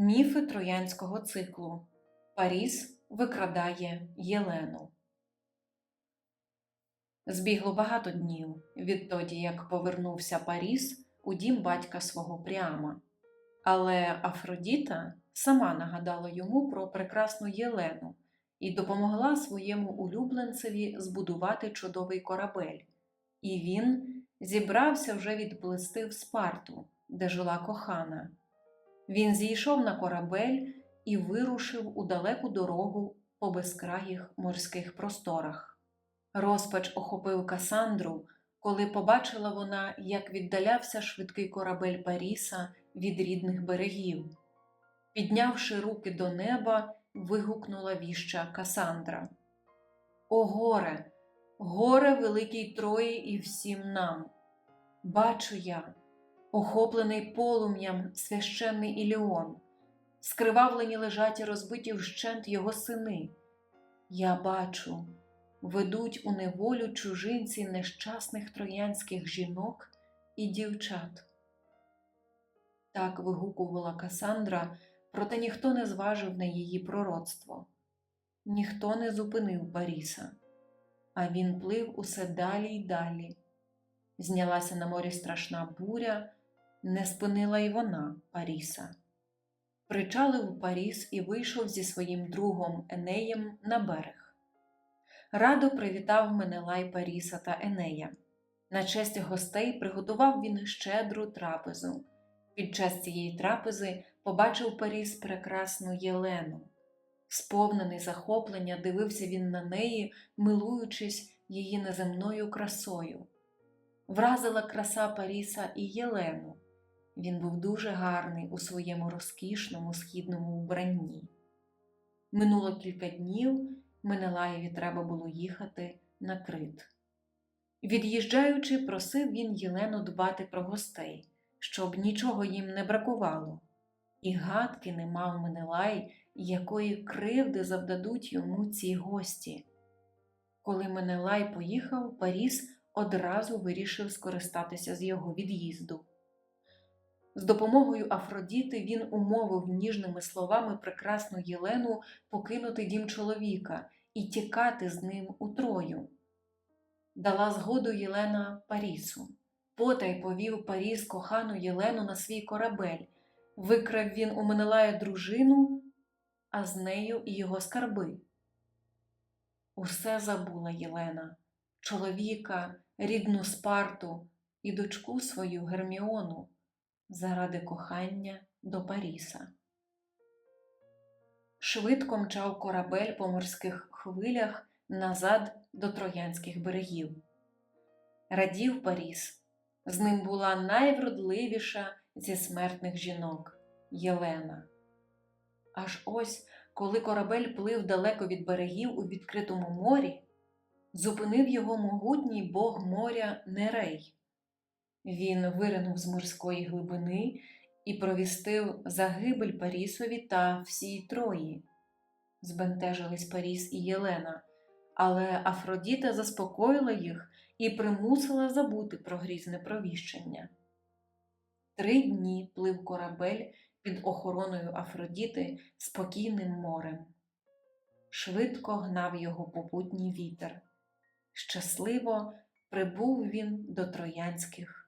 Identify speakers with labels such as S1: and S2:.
S1: Міфи троянського циклу. Паріс викрадає Єлену. Збігло багато днів відтоді, як повернувся Паріс у дім батька свого Пріама. Але Афродіта сама нагадала йому про прекрасну Єлену і допомогла своєму улюбленцеві збудувати чудовий корабель. І він зібрався вже відплисти в Спарту, де жила кохана. Він зійшов на корабель і вирушив у далеку дорогу по безкраїх морських просторах. Розпач охопив Касандру, коли побачила вона, як віддалявся швидкий корабель Паріса від рідних берегів. Піднявши руки до неба, вигукнула віща Касандра. О горе, горе великій Трої і всім нам! Бачу я, охоплений полум'ям священний Іліон, скривавлені лежать і розбиті вщент його сини. Я бачу, ведуть у неволю чужинці нещасних троянських жінок і дівчат. Так вигукувала Касандра, проте ніхто не зважив на її пророцтво, ніхто не зупинив Паріса, а він плив усе далі й далі. Знялася на морі страшна буря, не спинила й вона Паріса. Причалив Паріс і вийшов зі своїм другом Енеєм на берег. Радо привітав Менелай Паріса та Енея. На честь гостей приготував він щедру трапезу. Під час цієї трапези побачив Паріс прекрасну Єлену. Сповнений захоплення, дивився він на неї, милуючись її неземною красою. Вразила краса Паріса і Єлену. Він був дуже гарний у своєму розкішному східному вбранні. Минуло кілька днів, Менелаєві треба було їхати на крит. Від'їжджаючи, просив він Єлену дбати про гостей, щоб нічого їм не бракувало, і гадки не мав Менелай, якої кривди завдадуть йому ці гості. Коли Менелай поїхав, Паріс одразу вирішив скористатися з його від'їзду. З допомогою Афродіти він умовив ніжними словами прекрасну Єлену покинути дім чоловіка і тікати з ним у Трою. Дала згоду Єлена Парісу. Потай повів Паріс кохану Єлену на свій корабель, викрав він у Менелая дружину, а з нею і його скарби. Усе забула Єлена, чоловіка, рідну Спарту і дочку свою Герміону заради кохання до Паріса. Швидко мчав корабель по морських хвилях назад до троянських берегів. Радів Паріс, з ним була найвродливіша зі смертних жінок Єлена. Аж ось, коли корабель плив далеко від берегів у відкритому морі, зупинив його могутній бог моря Нерей. Він виринув з морської глибини і провістив загибель Парісові та всій Трої. Збентежились Паріс і Єлена, але Афродіта заспокоїла їх і примусила забути про грізне провіщення. Три дні плив корабель під охороною Афродіти спокійним морем. Швидко гнав його попутній вітер. Щасливо прибув він до троянських